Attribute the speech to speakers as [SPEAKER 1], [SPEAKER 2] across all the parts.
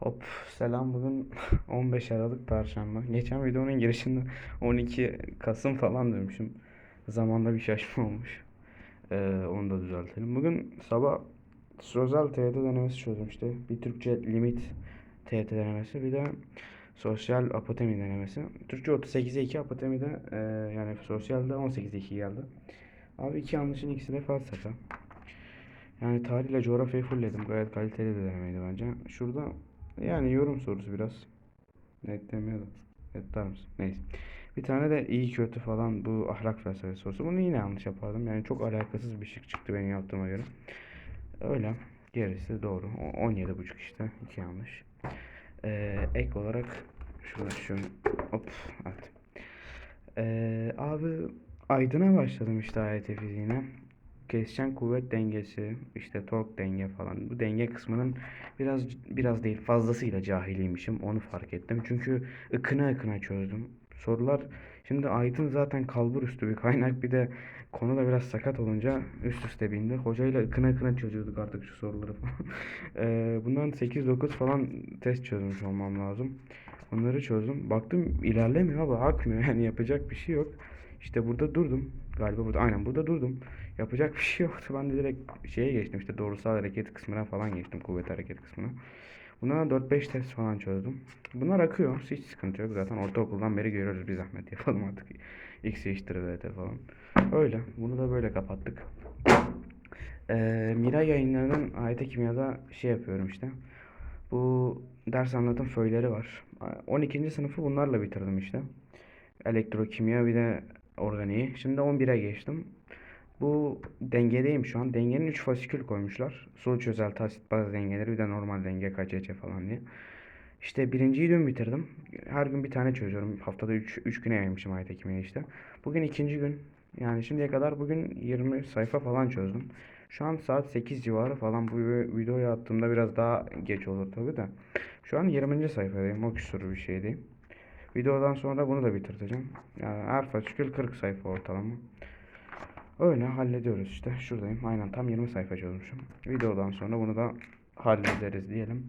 [SPEAKER 1] Hop selam bugün 15 Aralık Perşembe. Geçen videonun girişinde 12 Kasım falan demişim. Zamanda bir şaşma olmuş. Ee, onu da düzeltelim. Bugün sabah sözel TYT denemesi çözdüm işte. Bir Türkçe limit TYT denemesi bir de sosyal apotemi denemesi. Türkçe 38'e 2 apotemide e, yani sosyalde 18'e 2 geldi. Abi iki yanlışın ikisi de felsefe. Yani tarihle coğrafyayı fullledim. Gayet kaliteli bir denemeydi bence. Şurada yani yorum sorusu biraz. Netlemiyordu. Netler misin? Neyse. Bir tane de iyi kötü falan bu ahlak felsefesi sorusu. Bunu yine yanlış yapardım. Yani çok alakasız bir şık çıktı benim yaptığıma göre. Öyle. Gerisi doğru. O- 17,5 işte. iki yanlış. Ee, ek olarak şurada şu hop evet. Ee, abi Aydın'a başladım işte AYT fiziğine. Kesişen kuvvet dengesi, işte tork denge falan. Bu denge kısmının biraz biraz değil fazlasıyla cahiliymişim. Onu fark ettim. Çünkü ıkına ıkına çözdüm. Sorular şimdi Aydın zaten kalbur üstü bir kaynak. Bir de konu da biraz sakat olunca üst üste bindi. Hocayla ıkına ıkına çözüyorduk artık şu soruları falan. Ee, bundan 8-9 falan test çözmüş olmam lazım. Onları çözdüm. Baktım ilerlemiyor abi akmıyor yani yapacak bir şey yok. İşte burada durdum. Galiba burada aynen burada durdum. Yapacak bir şey yoktu. Ben de direkt şeye geçtim işte doğrusal hareket kısmına falan geçtim. Kuvvet hareket kısmına. Bundan 4-5 test falan çözdüm. Bunlar akıyor. Hiç sıkıntı yok. Zaten ortaokuldan beri görüyoruz bir zahmet yapalım artık. X eşittir VT falan. Öyle. Bunu da böyle kapattık. Ee, Miray yayınlarının AYT Kimya'da şey yapıyorum işte. Bu ders anlatım föyleri var. 12. sınıfı bunlarla bitirdim işte. Elektrokimya bir de organiği. Şimdi 11'e geçtim. Bu dengedeyim şu an. Dengenin 3 fasikül koymuşlar. Soğut çözel tasit baz dengeleri bir de normal denge KCC falan diye. İşte birinciyi dün bitirdim. Her gün bir tane çözüyorum. Haftada 3 3 güne yaymışım ayet ekmeği işte. Bugün ikinci gün. Yani şimdiye kadar bugün 20 sayfa falan çözdüm. Şu an saat 8 civarı falan bu videoyu attığımda biraz daha geç olur tabii de. Şu an 20. sayfadayım. O küsur bir şeydeyim. Videodan sonra bunu da bitireceğim. Yani her fasikül 40 sayfa ortalama. Öyle hallediyoruz işte. Şuradayım. Aynen tam 20 sayfa çözmüşüm. Videodan sonra bunu da hallederiz diyelim.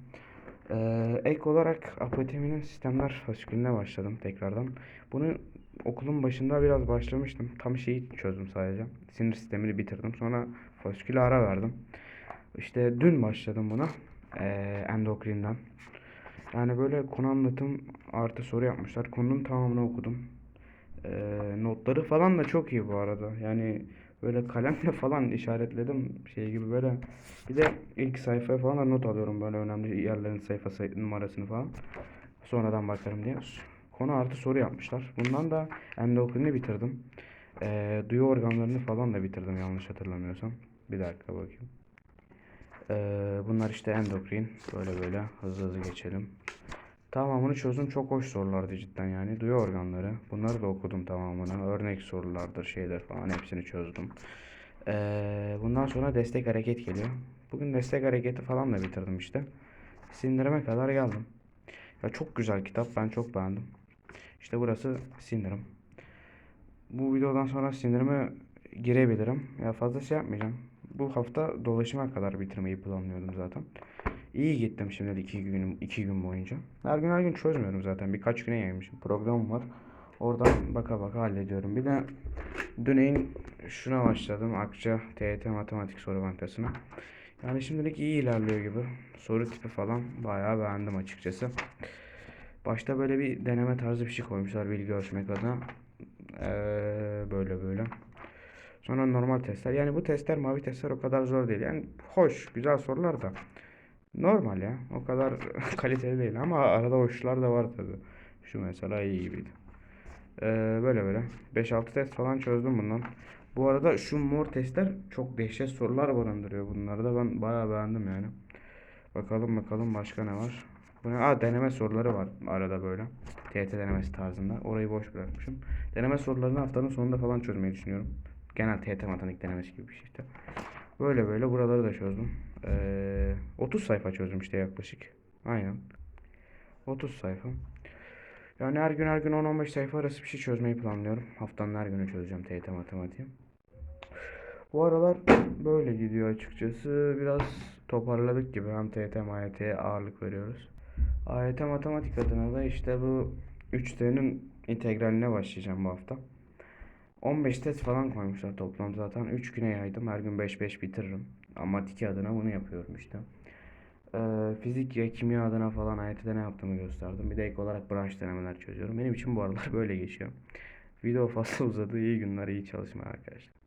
[SPEAKER 1] Ee, ek olarak apoteminin sistemler fasikülüne başladım tekrardan. Bunu okulun başında biraz başlamıştım. Tam şeyi çözdüm sadece. Sinir sistemini bitirdim. Sonra fasiküle ara verdim. İşte dün başladım buna. Ee, endokrinden. Yani böyle konu anlatım artı soru yapmışlar. Konunun tamamını okudum. Ee, notları falan da çok iyi bu arada. Yani böyle kalemle falan işaretledim şey gibi böyle. Bir de ilk sayfaya falan da not alıyorum böyle önemli yerlerin sayfa say- numarasını falan. Sonradan bakarım diye. Konu artı soru yapmışlar. Bundan da endokrini bitirdim. Ee, duyu organlarını falan da bitirdim yanlış hatırlamıyorsam. Bir dakika bakayım. Ee, bunlar işte endokrin. Böyle böyle hızlı hızlı geçelim. Tamamını çözdüm. Çok hoş sorulardı cidden yani. Duyu organları. Bunları da okudum tamamını. Örnek sorulardır, şeyler falan hepsini çözdüm. Ee, bundan sonra destek hareket geliyor. Bugün destek hareketi falan da bitirdim işte. Sindirime kadar geldim. Ya çok güzel kitap. Ben çok beğendim. İşte burası sindirim. Bu videodan sonra sindirime girebilirim. Ya fazla şey yapmayacağım. Bu hafta dolaşıma kadar bitirmeyi planlıyordum zaten. İyi gittim şimdilik iki gün, iki gün boyunca. Her gün her gün çözmüyorum zaten. Birkaç güne yaymışım. Programım var. Oradan baka baka hallediyorum. Bir de Düney'in şuna başladım. Akça TYT Matematik Soru Bankası'na. Yani şimdilik iyi ilerliyor gibi. Soru tipi falan bayağı beğendim açıkçası. Başta böyle bir deneme tarzı bir şey koymuşlar bilgi ölçmek adına. Ee, böyle böyle. Sonra normal testler. Yani bu testler mavi testler o kadar zor değil. Yani hoş, güzel sorular da. Normal ya. O kadar kaliteli değil ama arada hoşlar da var tabi. Şu mesela iyi gibiydi. Ee, böyle böyle. 5-6 test falan çözdüm bundan. Bu arada şu mor testler çok dehşet sorular barındırıyor. Bunları da ben bayağı beğendim yani. Bakalım bakalım başka ne var. Bu ne? Aa, deneme soruları var arada böyle. TYT denemesi tarzında. Orayı boş bırakmışım. Deneme sorularını haftanın sonunda falan çözmeyi düşünüyorum. Genel TYT matematik denemesi gibi bir şey işte. Böyle böyle buraları da çözdüm. Ee, 30 sayfa çözdüm işte yaklaşık. Aynen. 30 sayfa. Yani her gün her gün 10-15 sayfa arası bir şey çözmeyi planlıyorum. Haftanın her günü çözeceğim TYT matematiği. Bu aralar böyle gidiyor açıkçası. Biraz toparladık gibi. Hem TYT MYT'ye ağırlık veriyoruz. AYT matematik adına da işte bu 3D'nin integraline başlayacağım bu hafta. 15 test falan koymuşlar toplam zaten. 3 güne yaydım. Her gün 5-5 bitiririm. Ama 2 adına bunu yapıyorum işte. Ee, fizik ya kimya adına falan AYT'de ne yaptığımı gösterdim. Bir de ek olarak branş denemeler çözüyorum. Benim için bu aralar böyle geçiyor. Video fazla uzadı. İyi günler, iyi çalışmalar arkadaşlar.